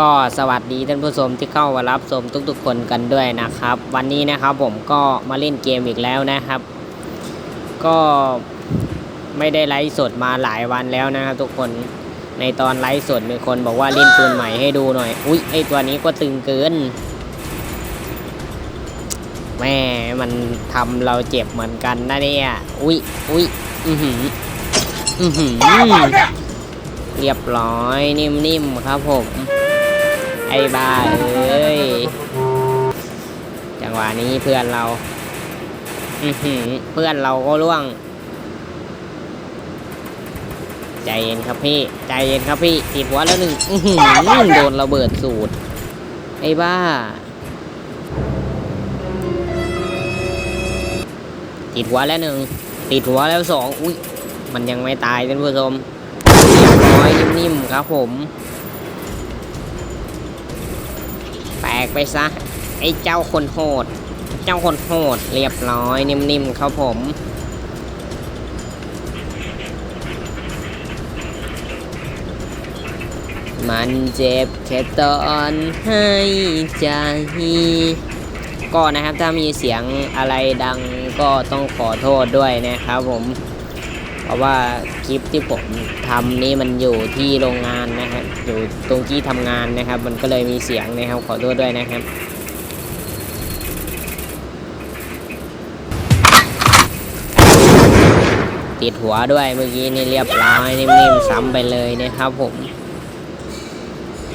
ก็สวัสดีท่านผู้ชมที่เข้ามารับชมทุกๆคนกันด้วยนะครับ วันนี้นะครับผมก็มาเล่นเกมอีกแล้วนะครับ ก็ไม่ได้ไลฟ์สดมาหลายวันแล้วนะครับ ทุกคนในตอนไลฟ์สดมีคนบอกว่าเล่นปืนใหม่ให้ดูหน่อย อุ๊ยไอตัวนี้ก็ตึงเกินแม่มันทำเราเจ็บเหมือนกันนะเนี่ยอุ๊ยอุ๊ยอือหืออือหือเรียบร้อยนิ่มๆครับผม ไอ้บ้าเอ้ย จังหวะนี้เพื่อนเรา อือหือเพื่อนเราก็ร่วง ใจเย็นครับพี่ ใจเย็นครับพี่ติดหัวแล้วหนึ่งอือหือโดนระเบิดสูตร ไอ้บ้าติดหัวแล้วหนึ่งติดหัวแล้วสองอุ้ยมันยังไม่ตายท่านผู้ชมเรียบร้อยนิ่มๆครับผม กไปซะ ไอ้เจ้าคนโหด เจ้าคนโหดเรียบร้อยนิ่มๆครับผม มันเจ็บแค่ตอนให้ใจก็นะครับถ้ามีเสียงอะไรดังก็ต้องขอโทษด้วยนะครับผม เพราะว่าคลิปที่ผมทำนี่มันอยู่ที่โรงงานนะครับอยู่ตรงที่ทำงานนะครับ มันก็เลยมีเสียงนะครับขอโทษด้วยนะครับติดหัวด้วยเมื่อกี้นี่เรียบร้อยนิ่มๆซ้ำไปเลยนะครับผม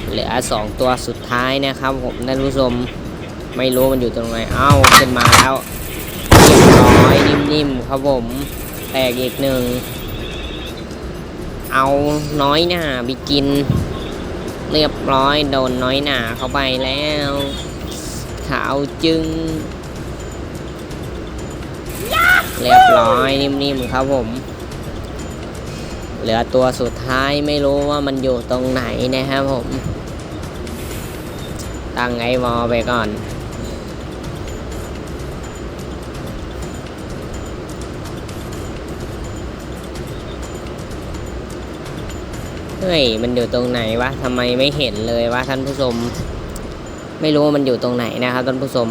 เหลือสองตัวสุดท้ายนะครับ ผมท่านผู้ชมไม่รู้มันอยู่ตรงไหนเอ้าขึ้นมาแล้วเรียบร้อยนิ่มๆครับผม แตกอีกหนึ่ง เอาน้อยหนาไปกิน เรียบร้อยโดนน้อยหนาเข้าไปแล้ว ขาวจึง เรียบร้อยนิ่มๆครับผม เหลือตัวสุดท้ายไม่รู้ว่ามันอยู่ตรงไหนนะครับผม ตั้งไอวอไปก่อน เฮ้ยมันอยู่ตรงไหนวะทำไมไม่เห็นเลยวะท่านผู้ชม ไม่รู้ว่ามันอยู่ตรงไหนนะครับท่านผู้ชม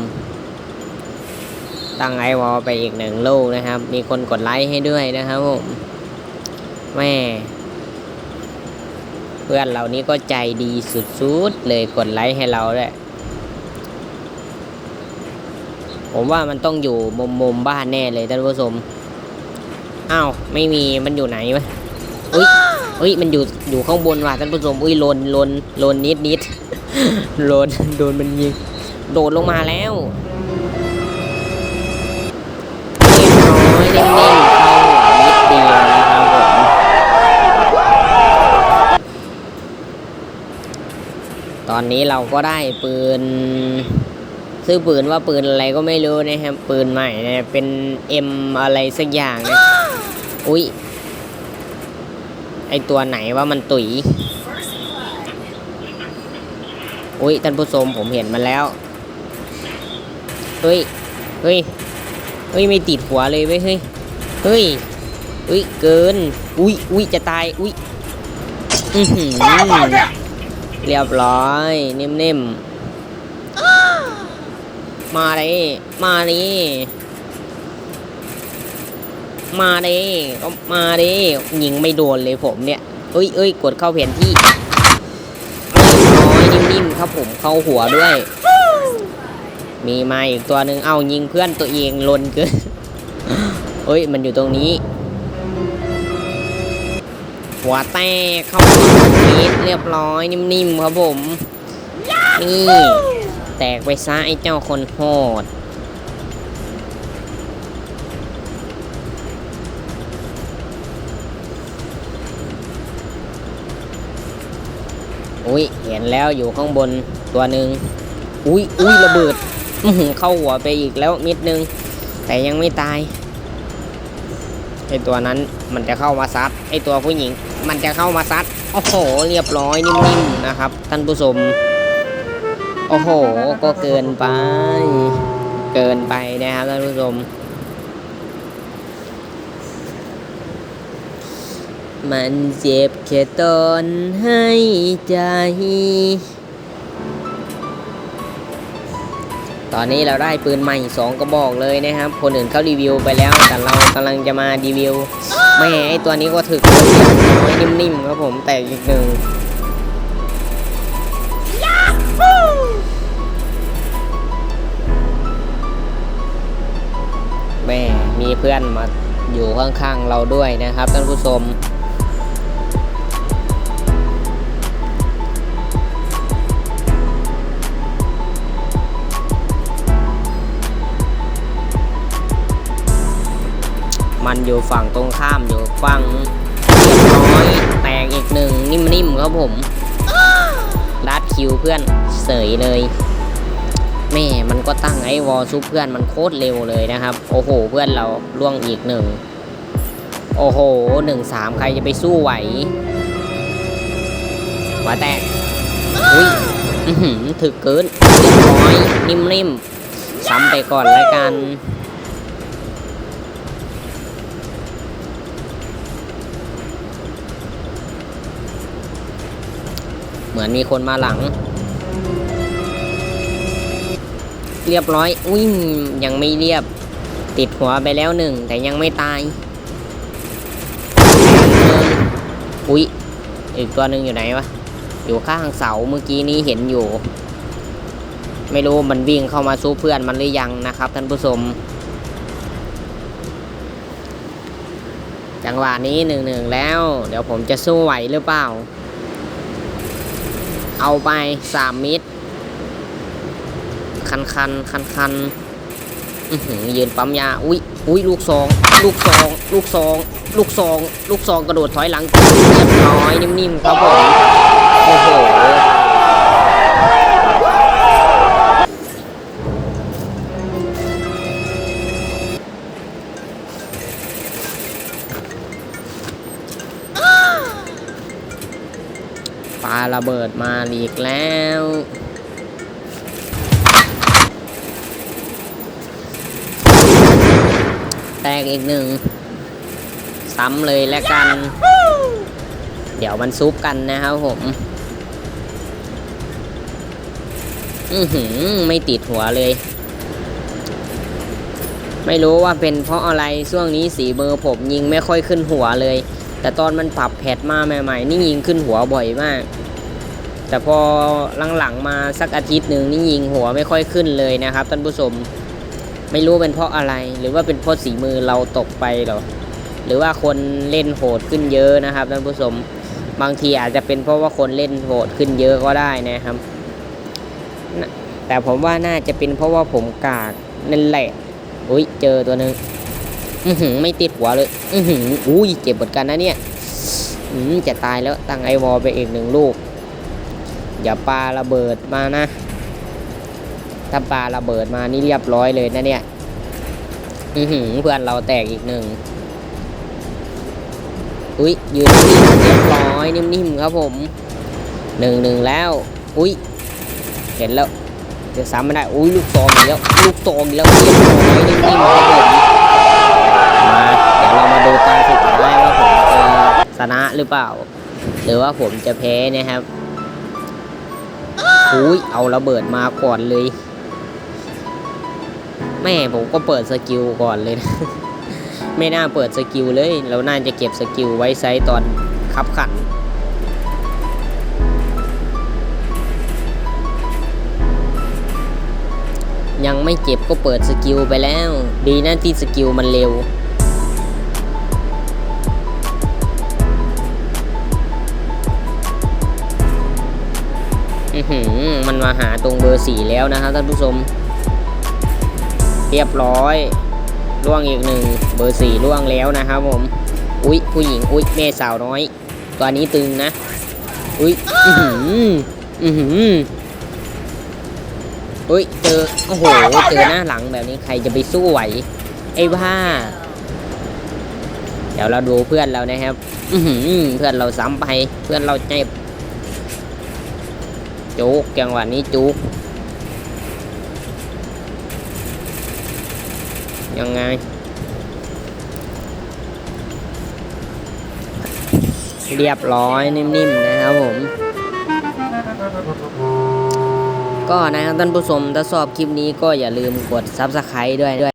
ตั้งไอวอลไปอีกหนึ่งลูกนะครับ มีคนกดไลค์ให้ด้วยนะครับผมแม่เพื่อนเรานี้ก็ใจดีสุดๆเลยกดไลค์ให้เราด้วยผมว่ามันต้องอยู่มุมมุมๆบ้านแน่เลยท่านผู้ชม อ้าว ไม่มีมันอยู่ไหนวะ อุ้ย เฮ้ยมันอยู่อยู่ข้างบนว่ะท่านผู้ชมอุ้ยโลนโลนโลนนิดนิดโลนโดนมันยิงโดดลงมาแล้วเรียบร้อยนิ่งๆเข้าหัวนิดเดียวนะครับผมตอนนี้เราก็ได้ปืน ซื้อปืนว่าปืนอะไรก็ไม่รู้นะครับปืนใหม่เนี่ยเป็น M อะไรสักอย่างนะอุ้ย ไอตัวไหนว่ามันตุ๋ยอุ้ยท่านผู้ชมผมเห็นมันแล้ว เฮ้ย เฮ้ย เฮ้ย ไม่ติดหัวเลยเว้ย เฮ้ย เฮ้ยอุ้ย เกิน อุ้ยอุ้ยจะตาย อุ้ยอือหือเรียบร้อย นิ่มๆ มาเลย มาเลย มาดิก็มาดิยิงไม่โดนเลยผมเนี่ยเอ้ยเอ้ยกดเข้าแผนที่น้อยนิ่มๆครับผมเข้าหัวด้วย มีมาอีกตัวหนึ่งเอายิงเพื่อนตัวเองลนเกินเอ้ยมันอยู่ตรงนี้ หัวแตกเข้าหัวนี้เรียบร้อยนิ่มๆครับผม นี่ แตกไปซะไอ้เจ้าคนโหด อุ้ยเห็นแล้วอยู่ข้างบนตัวหนึ่งอุ้ยอุ้ยระเบิดเข้าหัวไปอีกแล้วนิดนึง แต่ยังไม่ตายไอตัวนั้นมันจะเข้ามาซัดไอตัวผู้หญิง มันจะเข้ามาซัดโอ้โห เรียบร้อยนิ่มๆนะครับ ท่านผู้ชมโอ้โห ก็เกินไป เกินไปนะครับท่านผู้ชม มันเจ็บแค่ตอนให้ใจ ตอนนี้เราได้ปืนใหม่สองกระบอกเลยนะครับ คนอื่นเขารีวิวไปแล้ว แต่เรากำลังจะมารีวิวแม่ไอตัวนี้ก็ถึกไว้นิ่มๆครับผมแต่อีกหนึ่งแม่มีเพื่อนมาอยู่ข้างๆเราด้วยนะครับท่านผู้ชม มันอยู่ฝั่งตรงข้ามอยู่ฝั่งเรียบร้อยแตกอีกหนึ่งนิ่มๆครับผมลัดคิวเพื่อนเสยเลยแม่มันก็ตั้งไอ้วอลซุปเพื่อนมันโคตรเร็วเลยนะครับ โอ้โห เพื่อนเราล่วงอีกหนึ่งโอ้โหหนึ่งสามใครจะไปสู้ไหวหัวแตกอุ้ยถึกเกินเรียบร้อยนิ่มๆซ้ำไปก่อนแล้วกัน เหมือนมีคนมาหลัง เรียบร้อย อุ้ยยังไม่เรียบ ติดหัวไปแล้วหนึ่ง แต่ยังไม่ตาย อุ้ยอีกตัวหนึ่งอยู่ไหนวะ อยู่ข้างเสาเมื่อกี้นี้เห็นอยู่ ไม่รู้มันวิ่งเข้ามาสู้เพื่อนมันหรือยังนะครับท่านผู้ชมจังหวะนี้หนึ่งหนึ่งแล้ว เดี๋ยวผมจะสู้ไหวหรือเปล่า เอาไปสามมิตร คันคันคันคันยืนปั๊มยา อุ้ยอุ้ยลูกซอง ลูกซอง ลูกซอง ลูกซอง ลูกซองกระโดดถอยหลังเรียบร้อยนิ่มๆครับผม โอ้โห ระเบิดมาอีกแล้วแตกอีกหนึ่ง ซ้ำเลยแล้วกัน เดี๋ยวมันซุปกันนะครับผม อือหือ ไม่ติดหัวเลย ไม่รู้ว่าเป็นเพราะอะไรช่วงนี้สีเบอร์ผมยิงไม่ค่อยขึ้นหัวเลย แต่ตอนมันปรับแพทมาใหม่ ๆ นี่ยิงขึ้นหัวบ่อยมาก แต่พอหลังๆมาสักอาทิตย์หนึ่งนี่ยิงหัวไม่ค่อยขึ้นเลยนะครับท่านผู้ชมไม่รู้เป็นเพราะอะไร หรือว่าเป็นเพราะสีมือเราตกไปหรอหรือว่าคนเล่นโหดขึ้นเยอะนะครับท่านผู้ชมบางทีอาจจะเป็นเพราะว่าคนเล่นโหดขึ้นเยอะก็ได้นะครับ แต่ผมว่าน่าจะเป็นเพราะว่าผมกากนั่นแหละอุ้ยเจอตัวหนึ่งอือหือไม่ติดหัวเลย อือหืออุ้ยเจ็บเหมือนกันนะเนี่ยอืมจะตายแล้วตั้งไอวอลไปอีกหนึ่งลูก อย่าปาระเบิดมานะ ถ้าปาระเบิดมานี่เรียบร้อยเลยนะเนี่ย อือหือเพื่อนเราแตกอีกหนึ่ง อุ้ยยืนนิ่งเรียบร้อยนิ่มๆครับผมหนึ่งหนึ่งแล้ว อุ้ยเห็นแล้วจะซ้ำไม่ได้ อุ้ยลูกซองอีกแล้ว ลูกซองอีกแล้วเรียบร้อยนิ่มๆครับผมมาเดี๋ยวเรามาดูตาสุดท้ายว่าผมจะชนะหรือเปล่า หรือว่าผมจะแพ้นะครับ อุ้ยเอาระเบิดมาก่อนเลย แม่ผมก็เปิดสกิลก่อนเลยนะไม่น่าเปิดสกิลเลย เราน่าจะเก็บสกิลไว้ใช้ตอนขับขัน ยังไม่เจ็บก็เปิดสกิลไปแล้ว ดีนะที่สกิลมันเร็ว หืมันมาหาตรงเบอร์สี่แล้วนะครับท่านผู้ชม เรียบร้อยล่วงอีกหนึ่งเบอร์สี่ล่วงแล้วนะครับผม อุ๊ย ผู้หญิง อุ๊ย แม่สาวน้อย ตัวนี้ตึงนะ อุ๊ย อือหือ อือหืออุ๊ยเจอ โอ้โห เจอหน้าหลังแบบนี้ใครจะไปสู้ไหว ไอ้บ้าเดี๋ยวเราดูเพื่อนเรานะครับ อือหือเพื่อนเราซ้ำไป เพื่อนเราเจ็บ จุกจังหวะนี้จุกยังไงเรียบร้อยนิ่มๆนะครับผม ก็นะครับท่านผู้ชมถ้าชอบคลิปนี้ก็อย่าลืมกด Subscribe ด้วยด้วย